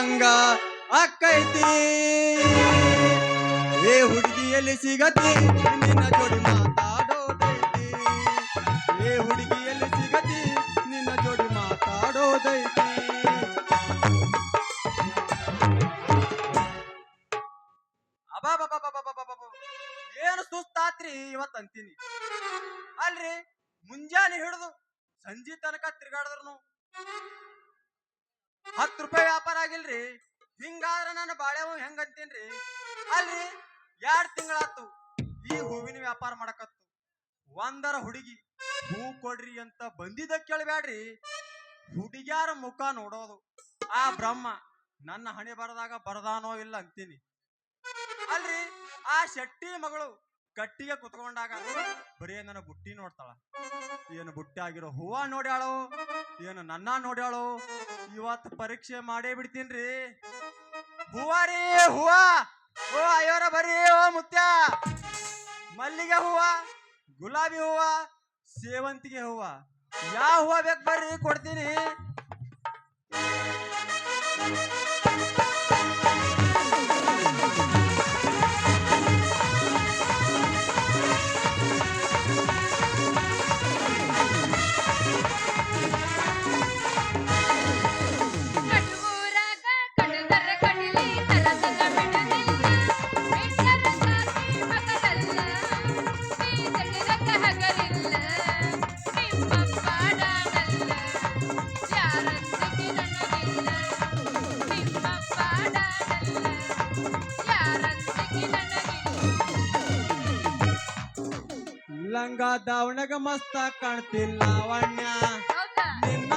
ಅಂಗ ಅಕ್ಕೈತಿ ಏ ಹುಡುಗಿಯಲ್ಲಿ ಸಿಗತಿ, ನಿನ್ನ ಜೋಡಿ ಮಾತಾಡೋದೈತಿ. ಏ ಹುಡುಗಿಯಲ್ಲಿ ಸಿಗತಿ, ನಿನ್ನ ಜೋಡಿ ಮಾತಾಡೋದೈತಿ. ಏನು ಸುಸ್ತಾತ್ರಿ ಇವತ್ತಂತೀನಿ ಅಲ್ರಿ, ಮುಂಜಾನೆ ಹಿಡಿದು ಸಂಜೆ ತನಕ ತಿರ್ಗಾಡಿದ್ರು ಹತ್ತು ರೂಪಾಯಿ ವ್ಯಾಪಾರ ಆಗಿಲ್ರಿ. ಹಿಂಗಾದ್ರ ನಾನು ಬಾಳೆವು ಹೆಂಗಂತೀನ್ರಿ? ಅಲ್ರಿ, ಎರಡ್ ತಿಂಗಳಾತು ಈ ಹೂವಿನ ವ್ಯಾಪಾರ ಮಾಡಕತ್ತು. ಒಂದರ ಹುಡುಗಿ ಹೂ ಕೊಡ್ರಿ ಅಂತ ಬಂದಿದ್ದ ಕೇಳಬೇಡ್ರಿ ಹುಡುಗಿಯಾರ ಮುಖ ನೋಡೋದು. ಆ ಬ್ರಹ್ಮ, ನನ್ನ ಹಣೆ ಬರದಾಗ ಬರದಾನೋ ಇಲ್ಲ ಅಂತೀನಿ. ಅಲ್ರಿ, ಆ ಶೆಟ್ಟಿ ಮಗಳು ಗಟ್ಟಿಗೆ ಕುತ್ಕೊಂಡಾಗ ಬರೀ ನನ್ನ ಬುಟ್ಟಿ ನೋಡ್ತಾಳ. ಏನು ಬುಟ್ಟಿ ಆಗಿರೋ ಹೂವ ನೋಡ್ಯಾಳು? ಏನು ನನ್ನ ನೋಡ್ಯಾಳು? ಇವತ್ತು ಪರೀಕ್ಷೆ ಮಾಡೇ ಬಿಡ್ತೀನ್ರಿ. ಹೂವ ರೀ ಹೂವ. ಓ ಅಯ್ಯೋರ ಬರ್ರಿ, ಓ ಮುತ್ಯ. ಮಲ್ಲಿಗೆ ಹೂವ, ಗುಲಾಬಿ ಹೂವ, ಸೇವಂತಿಗೆ ಹೂವ. ಯಾವ ಹೂವ ಬೇಕು ಬರ್ರಿ ಕೊಡ್ತೀನಿ. ಲಂಗ ದಾವಣಗ ಮಸ್ತ ಕಾಣ್ತಿಲ್ಲ ಲಾವಣ್ಯ ಹೌದಾ? ನಿನ್ನ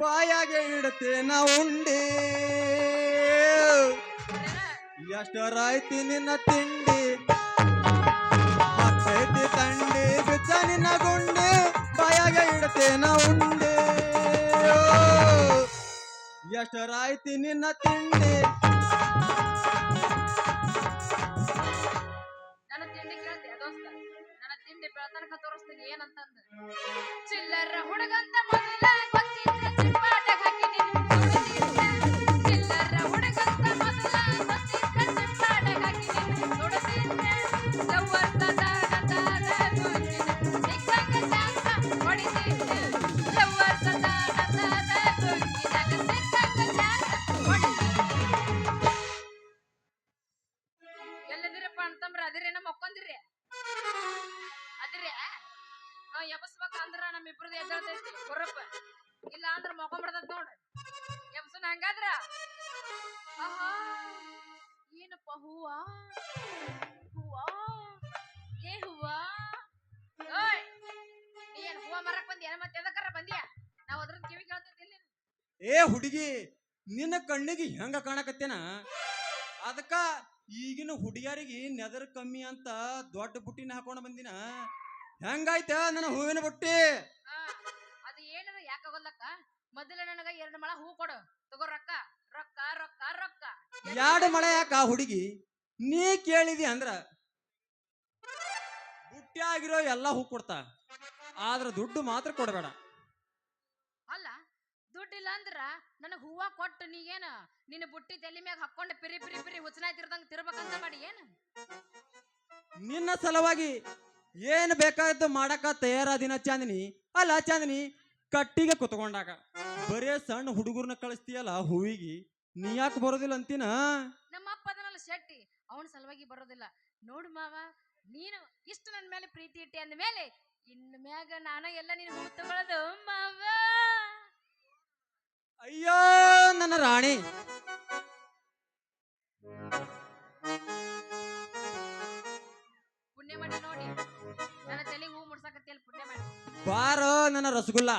ಬಾಯಾಗ ಇಡತೆ ನಾ ಉಂಡಿ. ಎಷ್ಟರಾಯ್ತಿ ನಿನ್ನ ತಿಂಡಿ? ಹತ್ತೈತಿ ತಂಡಿ, ಬಿಚ್ಚ ನಿನ್ನ ಗುಂಡಿ. ಬಾಯಾಗ ಇಡತೆ ನಾ ಉಂಡಿ. ಎಷ್ಟರಾಯ್ತಿ ನಿನ್ನ ತಿಂಡಿ? ಚಿಲ್ಲರ ಹುಡುಗಂತ ಮೊದಲ ಗುರಪ್ಪ ಇಲ್ಲ ಅಂದ್ರ ಮಕ್ಕೊಂಬಿಡ್ತೈತಿ ನೋಡ್ರಿ ಎಬ್ಸನ್ ಹಂಗಾದ್ರ? ಆಹಾ ಏನಪ್ಪ ಹೂವ ಹೂವ? ಏ ಹೂವ? ಓಯ್, ನೀ ಏನ್ ಹೂವ ಮರಕ್ ಬಂದಿ? ಏನ ಮತ್ತೆ ಎದಕ್ಕಾರ ಬಂದಿಯ? ನಾವ್ ಅದ್ರ ಕಿವಿ ಕೇಳ್ತಿದ್ದಿಲ್ಲ ಏ ಹುಡುಗಿ, ನಿನ್ನ ಕಣ್ಣಿಗೆ ಹೆಂಗ ಕಾಣಕತ್ತೇನ? ಅದಕ್ಕ ಈಗಿನ ಹುಡುಗಿಯರಿಗೆ ನೆದರ್ ಕಮ್ಮಿ ಅಂತ ದೊಡ್ಡ ಬುಟ್ಟಿನ ಹಾಕೊಂಡು ಬಂದಿನ? ಹೆಂಗಾಯ್ತ ನನ್ನ ಹೂವಿನ ಬುಟ್ಟಿ? ಮೊದಲ ನನಗ ಎರಡು ಮಳ ಹೂ ಕೊಡು. ತಗೋ ರೊಕ್ಕ. ರೊಕ್ಕ ರೊಕ್ಕ ರೊಕ್ಕ. ಎರಡು ಮಳೆ ಯಾಕ ಆ ಹುಡುಗಿ? ನೀ ಕೇಳಿದಿ ಅಂದ್ರ ಬುಟ್ಟಿ ಎಲ್ಲಾ ಹೂ ಕೊಡ್ತಾ. ಆದ್ರ ದುಡ್ಡು ಮಾತ್ರ ಕೊಡಬೇಡ. ಅಲ್ಲ ದುಡ್ಡಿಲ್ಲ ಅಂದ್ರ ನನಗ್ ಹೂವ ಕೊಟ್ಟು ನೀಗೇನ? ನಿನ್ನ ಬುಟ್ಟಿ ತಲೆ ಮ್ಯಾಗ ಹಾಕೊಂಡು ಪಿರಿ ಪಿರಿ ಪಿರಿ ಹುಚ್ಚನಾಯ್ ತಿರ್ದಂಗ ತಿರ್ಬೇಕಂತ ಮಾಡಿ ಏನ? ನಿನ್ನ ಸಲುವಾಗಿ ಏನ್ ಬೇಕಾದ್ದು ಮಾಡಕ ತಯಾರಾದಿನ ಚಾಂದಿನಿ? ಅಲ್ಲ ಚಾಂದಿನಿ ಕಟ್ಟಿಗೆ ಕುತ್ಕೊಂಡಾಗ ಬರೇ ಸಣ್ಣ ಹುಡುಗರ್ನ ಕಳಿಸ್ತೀಯಲ್ಲ ಹೂವಿಗೆ ನೀ ಯಾಕೆ ಬರೋದಿಲ್ಲ ಅಂತೀನ? ನಮ್ಮ ಅಪ್ಪ ಅದನಲ್ಲ ಶೆಟ್ಟಿ ಅವನ ಸಲುವಾಗಿ ಬರೋದಿಲ್ಲ. ನೋಡು ಮಾವ ನೀನು ಇಷ್ಟು ನನ್ನ ಮೇಲೆ ಪ್ರೀತಿ ಇಟ್ಟಿ ಅಂದ ಮೇಲೆ ಇನ್ನು ಮ್ಯಾಗ ನಾನು ಎಲ್ಲ ನೀನು ಹೂ ತಗೊಳ್ಳೋದು ಮಾವ. ಅಯ್ಯೋ ನನ್ನ ರಾಣಿ. ಪುಣ್ಯ ಮಾಡಿ ನೋಡಿ. ನನ್ನ ತಲೆಗೆ ಹೂ ಮುಡ್ಸಾಕತ್ತಿಯಲ್ಲ ಪುಣ್ಯ ಮಾಡಿ. ಬಾರೋ ನನ್ನ ರಸಗುಲ್ಲ.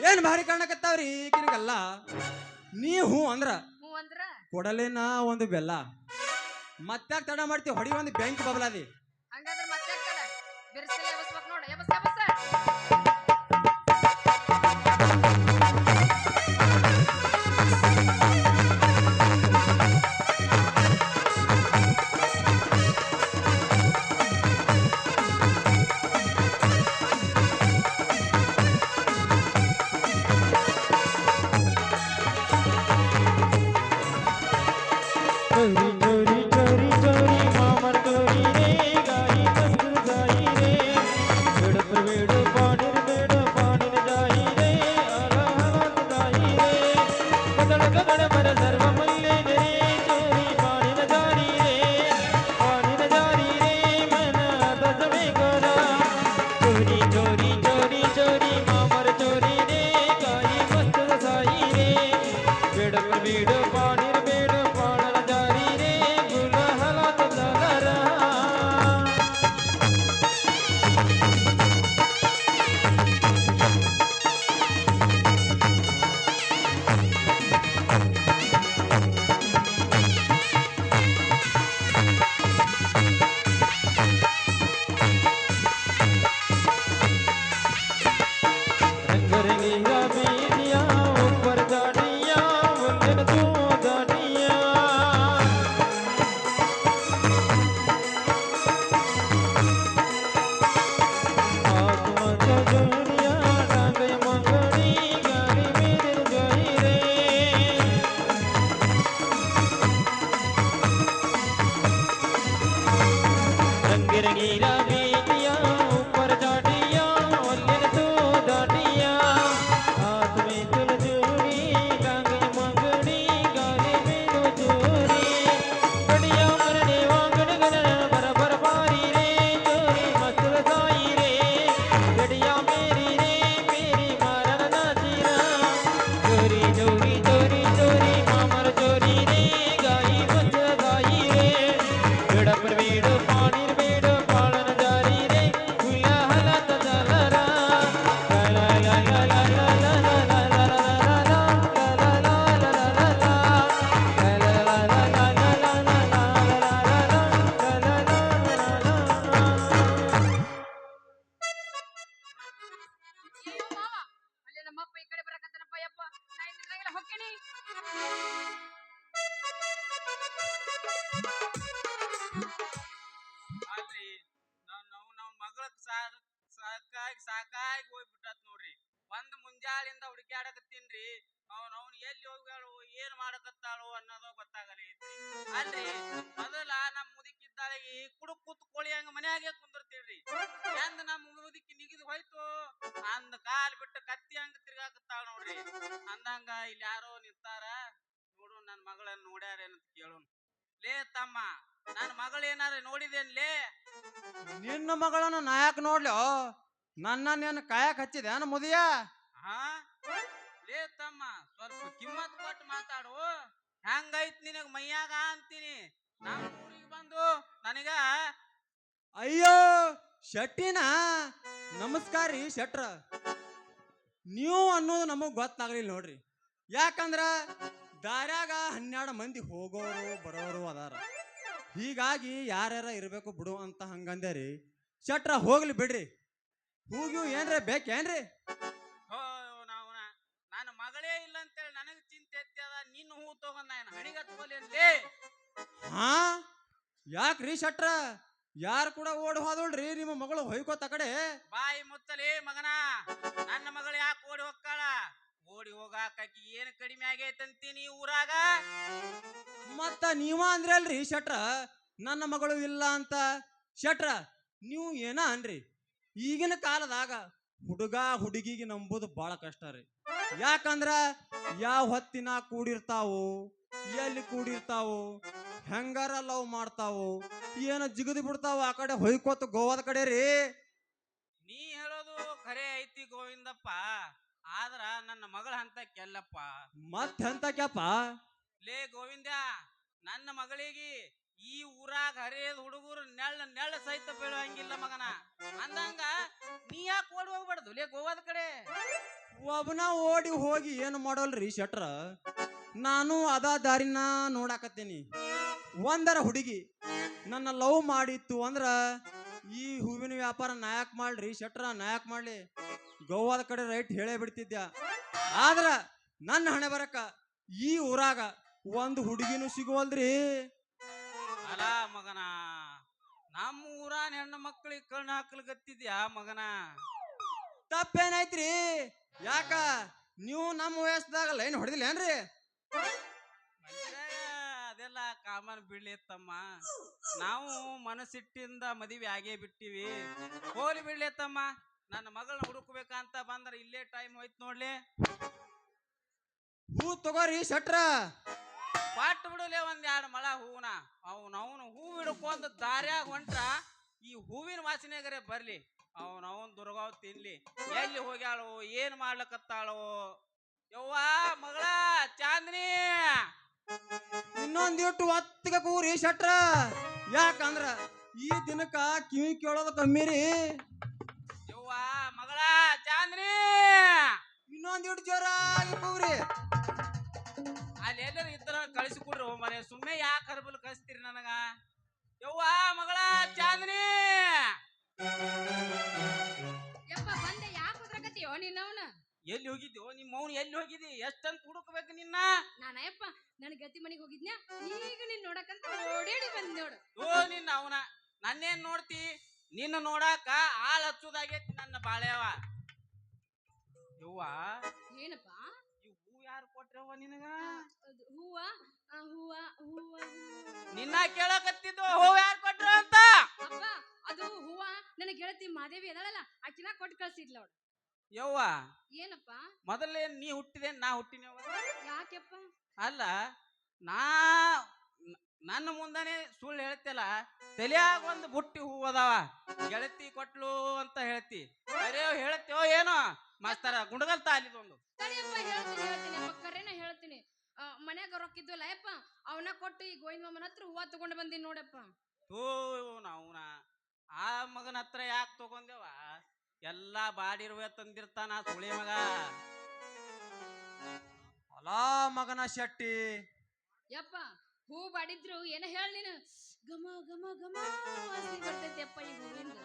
ಏನ್ ಭಾರಿ ಕಾಣಕತ್ತಾವ್ರಿ ಈಗಿನಗಲ್ಲ? ನೀ ಹೂ ಅಂದ್ರ? ಕೊಡಲೇನಾ ಒಂದು ಬೆಲ್ಲ. ಮತ್ತೆ ತಡ ಮಾಡ್ತೀವಿ ಹೊಡಿ ಒಂದು ಬ್ಯಾಂಕ್ ಬಬಲಾದಿ. হকেনি ನೋಡ್ರಿ. ಅಂದಂಗ ಇಲ್ಲಿ ಯಾರೋ ನಿಂತಾರ ನೋಡು ನನ್ ಮಗಳನ್ನ ನೋಡ್ಯಾರೇನಂತ ಕೇಳೋಣ. ಲೇ ತಮ್ಮ ನನ್ ನೋಡಿದೇನ್ ಲೇ? ನಿನ್ನ ಮಗಳನ್ನ ನಾ ಯಾಕೆ ನೋಡ್ಲೋ? ನನ್ನ ನಿನ್ನ ಕಾಯಕ್ ಹಚ್ಚಿದೆ ಏನ ಮುದಿಯ? ಹಾ? ಲೇ ತಮ್ಮ ಸ್ವಲ್ಪ ಕಿಮ್ಮತ್ ಕೊಟ್ಟು ಮಾತಾಡು. ಹೆಂಗೈತ್ ನಿನಗ್ ಮೈಯಾಗ ಅಂತೀನಿ. ನಮ್ಮ ಊರಿಗೆ ಬಂದು ನನಗ ಅಯ್ಯೋ ಶೆಟ್ಟಿನ ನಮಸ್ಕಾರ ರೀ ಶೆಟ್ರ. ನೀವು ಅನ್ನೋದು ನಮಗೆ ಗೊತ್ತಾಗ್ಲಿಲ್ಲ ನೋಡ್ರಿ. ಯಾಕಂದ್ರ ದಾರ್ಯಾಗ ಹನ್ನೆರಡು ಮಂದಿ ಹೋಗೋರು ಬರೋರು ಅದಾರ. ಹೀಗಾಗಿ ಯಾರ್ಯಾರ ಇರಬೇಕು ಬಿಡು ಅಂತ ಹಂಗಂದೆ ರೀ ಶೆಟ್ರ ಹೋಗ್ಲಿ ಬಿಡ್ರಿ. ಹೂಗಿವು ಏನ್ರ ಬೇಕೇನ್ರಿ ನನ್ನ ಮಗಳೇ ಇಲ್ಲ ಅಂತೇಳಿ ನನಗೆ ಚಿಂತೆ ನಿನ್ನ ಹೂ ತಗೊಂಡ್ ನಾನು ಹಣಿಗತ್ಕೊಲೇನ್ಲೇ ಹಾ? ಯಾಕ್ರಿ ಶೆಟ್ರ? ಯಾರು ಕೂಡ ಓಡ್ ಹೋದೋಳ್ರಿ ನಿಮ್ಮ ಮಗಳು ಹೊಯ್ಕೋತ ಕಡೆ? ಬಾಯಿ ಮುತ್ತಲಿ ಮಗನ. ನನ್ನ ಮಗಳು ಯಾಕೆ ಓಡಿ ಹೋಗ್ತಾಳ ಓಡಿ ಹೋಗಾಕ ಏನ್ ಕಡಿಮೆ ಆಗೈತಂತೀನಿ ಊರಾಗ? ಮತ್ತ ನೀವ ಅಂದ್ರಲ್ರಿ ಶಟ್ರ, ನನ್ನ ಮಗಳು ಇಲ್ಲ ಅಂತ. ಶಟ್ರ, ನೀವು ಏನ ಅನ್ರಿ? ಈಗಿನ ಕಾಲದಾಗ ಹುಡುಗ ಹುಡುಗಿಗೆ ನಂಬುದು ಬಹಳ ಕಷ್ಟ ರೀ. ಯಾಕಂದ್ರ ಯಾವ ಹೊತ್ತಿನ ಕೂಡಿರ್ತಾವು, ಎಲ್ಲಿ ಕೂಡಿರ್ತಾವು, ಹೆಂಗಾರ ಲವ್ ಮಾಡ್ತಾವು, ಏನ ಜಿಗದಿ ಬಿಡ್ತಾವು ಆ ಕಡೆ ಹೊಯ್ಕೋತ ಗೋವಾದ ಕಡೆ ರೀ. ಖರೆ ಐತಿ ಗೋವಿಂದಪ್ಪ ಆದ್ರ ನನ್ನ ಮಗಳ ಹಂತ ಕೆಲ್ಲಪ್ಪ ಮತ್ ಹಂತ ಕೆಪ್ಪ ಲೇ ಗೋವಿಂದ ನನ್ನ ಮಗಳಿಗೆ ಈ ಊರಾಗ ಹರಿಯದ ಹುಡುಗರು ನೆಳ್ಳ ನೆಳ್ಳ ಸಹಿತ ಬೀಳುವಂಗಿಲ್ಲ ಮಗನ. ಅಂದಂಗ ನೀ ಯಾಕೆ ಓಡಿ ಹೋಗ್ಬಾರ್ದು? ಲೇ ಗೋವಾದ ಕಡೆ. ಒಬ್ನ ಓಡಿ ಹೋಗಿ ಏನು ಮಾಡೋಲ್ರಿ ಶೆಟ್ರ? ನಾನು ಅದ ದಾರಿನ ನೋಡಾಕತ್ತೀನಿ. ಒಂದರ ಹುಡುಗಿ ನನ್ನ ಲವ್ ಮಾಡಿತ್ತು ಅಂದ್ರ ಈ ಹೂವಿನ ವ್ಯಾಪಾರ ನಾಯಕ್ ಮಾಡ್ರಿ ಶೆಟ್ರ ನಾಯಕ್ ಮಾಡ್ಲಿ ಗೋವಾದ ಕಡೆ ರೈಟ್ ಹೇಳೇ ಬಿಡ್ತಿದ್ಯ. ಆದ್ರ ನನ್ನ ಹಣೆ ಬರಕ ಈ ಊರಾಗ ಒಂದು ಹುಡುಗಿನೂ ಸಿಗುವಲ್ರಿ ಅಲ ಮಗನ ನಮ್ಮ ಊರಾನ ಹೆಣ್ಣು ಮಕ್ಕಳಿಗೆ ಕಣ್ಣು ಹಾಕ್ಲಿಕತ್ತಿದ್ಯಾ ಮಗನ? ತಪ್ಪೇನೈತ್ರಿ ಯಾಕ ನೀವು ನಮ್ಮ ವಯಸ್ಸದಾಗ ಲೈನ್ ಹೊಡೆದಿಲ್ಲೇನ್ರಿ? ಮನುಷ್ಯಾಗ ಅದೆಲ್ಲ ಕಾಮನ್ ಬಿಡ್ಲಿ ತಮ್ಮ ನಾವು ಮನಸ್ಸಿಟ್ಟಿಂದ ಮದುವೆ ಆಗೇ ಬಿಟ್ಟಿವಿ. ಹೋಲಿ ಬಿಡ್ಲಿ ತಮ್ಮ ನನ್ನ ಮಗಳನ್ನ ಹುಡುಕ್ಬೇಕಂತ ಬಂದ್ರ ಇಲ್ಲೇ ಟೈಮ್ ಹೋಯ್ತು ನೋಡ್ಲಿ. ಹೂ ತಗೋರಿ ಶಟ್ರ. ಪಾಟ್ ಬಿಡಲೆ ಒಂದ್ ಎರಡು ಮಳ ಹೂವನ. ಅವನವನು ಹೂ ಹಿಡ್ಕೊಂಡ್ ದಾರ್ಯಾಗ ಹೊಂಟ್ರ ಈ ಹೂವಿನ ವಾಸನೆಗರೆ ಬರ್ಲಿ. ಅವನವನ್ ದುರ್ಗಾವ್ ತಿನ್ಲಿ. ಎಲ್ಲಿ ಹೋಗ್ಯಾಳೋ ಏನ್ ಮಾಡ್ಲಕತ್ತಾಳೋ. ಯವ್ವಾ ಮಗಳ ಚಾಂದಿನಿ! ಇನ್ನೊಂದಿಟ್ಟು ಒತ್ತಿಗೆ ಕೂರಿ ಶಟ್ರ. ಯಾಕಂದ್ರ ಈ ದಿನಕ್ಕ ಕಿವಿ ಕೇಳೋದು ಕಮ್ಮಿ ರೀ ಯವ್ವ ಮಗಳ ಚಾಂದ್ರಿ. ಇನ್ನೊಂದಿಟ್ಟು ಜೋರಾಗಿ ಕೂಗ್ರಿ ಅಲ್ಲಿ ಎಲ್ಲರೂ ಇದ್ರ ಕಳಿಸಿ ಕೊಡ್ರಿ ಮನೆ. ಸುಮ್ಮನೆ ಯಾಕೆ ಕರ್ಬಲ್ ಕಳಿಸ್ತೀರಿ ನನಗ? ಯವ್ವ ಮಗಳ ಚಾಂದ್ರಿ. ಯಪ್ಪ ಬಂದೆ. ಯಾಕೆ ಹೋದ್ರಕತ್ತೀಯೋ ನಿನ್ನವನ ಎಲ್ಲಿ ಹೋಗಿದ್ಯೋ ನಿಮ್ಮ ಮೌನ ಎಲ್ಲಿ ಹೋಗಿದಿ ಎಷ್ಟಂತ ಹುಡುಕ್ಬೇಕು ನಿನ್ನ? ನಾನಯ್ಯಪ್ಪ ನನ್ ಗತಿ ಮನೆಗೆ ಹೋಗಿದ್ನ್ಯಾ? ಈಗ ನಿನ್ ನೋಡಕಂತ ಓಡಿ ಬಂದ್ ನೋಡು. ಓ ನಿನ್ನ ಅವನ. ನನ್ನೇನ್ ನೋಡ್ತಿ? ನಿನ್ನ ನೋಡಾಕ ಆಳ್ ಹಚ್ಚುದಾಗೈತಿ ನನ್ನ ಬಾಳೆವ ಯವ್ವ ಏನಪ್ಪ? ಈ ಹೂ ಯಾರು ಕೊಟ್ರವ್ವ ನಿನಗ? ಅದು ಹೂವ ಆ, ಹೂವ ಹೂವ ಹೂವ. ನಿನ್ನ ಕೇಳಕತ್ತಿದ್ದು ಹೂ ಯಾರು ಕೊಟ್ರು ಅಂತ? ಅಪ್ಪ ಅದು ಹೂವ. ನನ್ನ ಗೆಳತಿ ಮಾದೇವಿ ಅದಳಲ್ಲ ಆಕಿನ ಕೊಟ್ಟು ಕಳ್ಸಿದ್ಲ ಅವಳು. ಯವ್ವ ಏನಪ್ಪ? ಮೊದಲೇ ನೀ ಹುಟ್ಟಿದೆ ನಾ ಹುಟ್ಟಿನ ಯಾಕೆಪ್ಪ? ಅಲ್ಲ ನಾ ನನ್ನ ಮುಂದಾನೆ ಸುಳ್ಳು ಹೇಳ್ತಿಲ್ಲ ತಲೆಯಾಗ ಒಂದು ಬುಟ್ಟಿ ಹೂ ಅದಾವ ಗೆಳತಿ ಕೊಟ್ಲು ಅಂತ ಹೇಳ್ತಿ. ಅರೇ ಹೇಳ್ತೇವೋ ಏನೋ ಮಾಸ್ತರ ಗುಂಡಗಲ್ ತಾಲಿದೊಂದು. ತಡಿಯಪ್ಪ ಹೇಳ್ತೀನಿ ಹೇಳ್ತೀನಿ ಅಪ್ಪ ಕರೆನ ಹೇಳ್ತೀನಿ. ಮನ್ಯಾಗ ರೊಕ್ಕಿದ್ವಲ್ಲ ಯಪ್ಪ ಅವನ ಕೊಟ್ಟು ಈ ಗೋವಿಂದ ಮಾಮನ ಹತ್ರ ಹೂವ ತಗೊಂಡು ಬಂದೀನಿ ನೋಡಪ್ಪ. ಹೂ ನಾವು ಆ ಮಗನ ಹತ್ರ ಯಾಕೆ ತಗೊಂದೇವ ಎಲ್ಲಾ ಬಾಡಿರುವೆ ತಂದಿರ್ತಾನ ಸುಳಿ ಮಗ. ಅಲಾ ಮಗನ ಶೆಟ್ಟಿ. ಯಪ್ಪ ಹೂ ಬಾಡಿದ್ರು ಏನ ಹೇಳ ನೀನು? ಗಮ ಗಮ ಗಮ ವಾಸನೆ ಬರ್ತೈತಿ ಈ ಹೂವಿಂದ.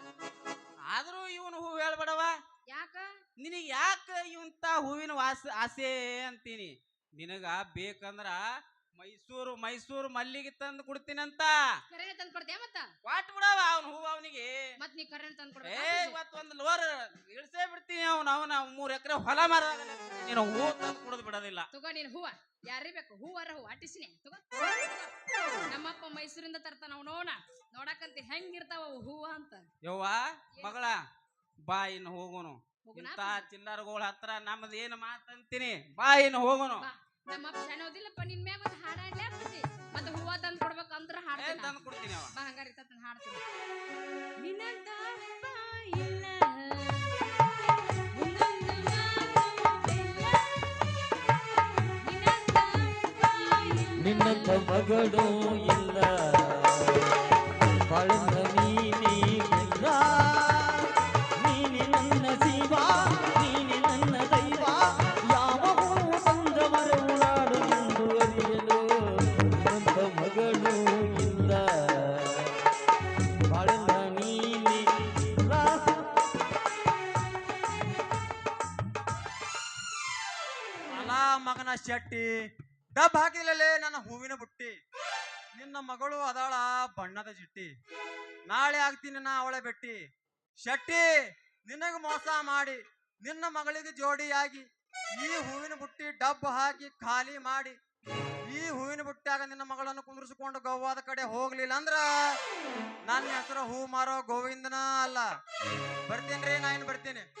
ಆದ್ರೂ ಇವನು ಹೂ ಹೇಳ್ಬೇಡವ ಯಾಕ? ನಿನಗೆ ಯಾಕ ಇವಂತ ಹೂವಿನ ವಾಸ ಆಸೆ ಅಂತೀನಿ? ನಿನಗ ಬೇಕಂದ್ರ ಮೈಸೂರು ಮೈಸೂರು ಮಲ್ಲಿಗೆ ತಂದು ಕೊಡ್ತೀನಂತ. ಕರೆನ ತಂದ್ ಕೊಡ್ತೀಯ ಮತ್ತ? ವಾಟ್ ಬಿಡವ ಅವ್ನ ಹೂವ ಅವನಿಗೆ. ಮತ್ ನೀ ಕರೆನ ತಂದ್ ಏ ಇವತ್ತು ಒಂದು ಲೋರ್ ಇಳಿಸೇ ಬಿಡ್ತೀನಿ ಅವ್ನ ಅವನ ಮೂರ್ ಎಕರೆ ಹೊಲ ಮರ ನೀನು ಹೂ ತಂದು ಕೊಡೋದು ಬಿಡೋದಿಲ್ಲ. ತಗೋ ನೀನ್ ಹೂವ. ಯಾರಿ ಬೇಕು? ಹೂವಾರ ಹೂ ಅಟ್ಟಿಸಿನಿ ತಗೋ. ನಮ್ಮಪ್ಪ ಮೈಸೂರಿಂದ ತರ್ತಾನ ಅವ್ ನೋಣ ನೋಡಕಂತ ಹೆಂಗಿರ್ತಾವ ಅವು ಹೂವ ಅಂತ. ಯವ್ವ ಮಗಳ ಬಾ ಇನ್ನು ಹೋಗೋನು ಇಂತ ಚಿಲ್ಲರ್ಗಳ ಹತ್ರ ನಮ್ದು ಏನು ಮಾತಂತೀನಿ ಬಾ ಇನ್ನು ಹೋಗೋನು. ಬಾ. ನಮ್ಮಪ್ಪ ಸಣ್ಣ ಓದಿಲ್ಲಪ್ಪ ನಿನ್ ಮ್ಯಾಗ ಒಂದು ಹಾಡ ಹಾಡ್ಲಿ ಆಗ್ತೈತಿ ಮತ್ತೆ ಹೂವ ತಂದ್ ಕೊಡ್ಬೇಕಂದ್ರ ಏನ್ ಹಾಡ್ತೀನಿ ತಂದು ಕೊಡ್ತೀನಿ ಅವ ಹಂಗಾರಿ ಹಂಗಾರ ಹಾಡ್ತೀನಿ ನಿನ್ನಂತ ಅಪ್ಪ ಇಲ್ಲ ಮುಂದೊಂದು ಮಾತು ಇಲ್ಲ. ನಿನ್ನಂತ ಅಪ್ಪ ಮಗಳು ಇಲ್ಲ ಬಾಳಿನ ಅಲಾ ಮಗನ ಶೆಟ್ಟಿ, ಡಬ್ ಹಾಕಿದ್ಲೇ ನನ್ನ ಹೂವಿನ ಬುಟ್ಟಿ? ನಿನ್ನ ಮಗಳು ಅದಾಳ ಬಣ್ಣದ ಜಿಟ್ಟಿ. ನಾಳೆ ಆಗ್ತೀನಿ ನಾ ಅವಳೆ ಬೆಟ್ಟಿ. ಶೆಟ್ಟಿ, ನಿನಗ ಮೋಸ ಮಾಡಿ, ನಿನ್ನ ಮಗಳಿಗೆ ಜೋಡಿಯಾಗಿ ಈ ಹೂವಿನ ಬುಟ್ಟಿ ಡಬ್ಬ ಹಾಕಿ ಖಾಲಿ ಮಾಡಿ, ಈ ಹೂವಿನ ಬುಟ್ಟಿಯಾಗ ನಿನ್ನ ಮಗಳನ್ನು ಕುಂದ್ರಿಸಿಕೊಂಡು ಗೋವಾದ ಕಡೆ ಹೋಗ್ಲಿಲ್ಲ ಅಂದ್ರ ನನ್ನ ಹೆಸರು ಹೂ ಮಾರೋ ಗೋವಿಂದನ ಅಲ್ಲ. ಬರ್ತೀನಿ ರೀ ನಾ ಏನ್ ಬರ್ತೀನಿ.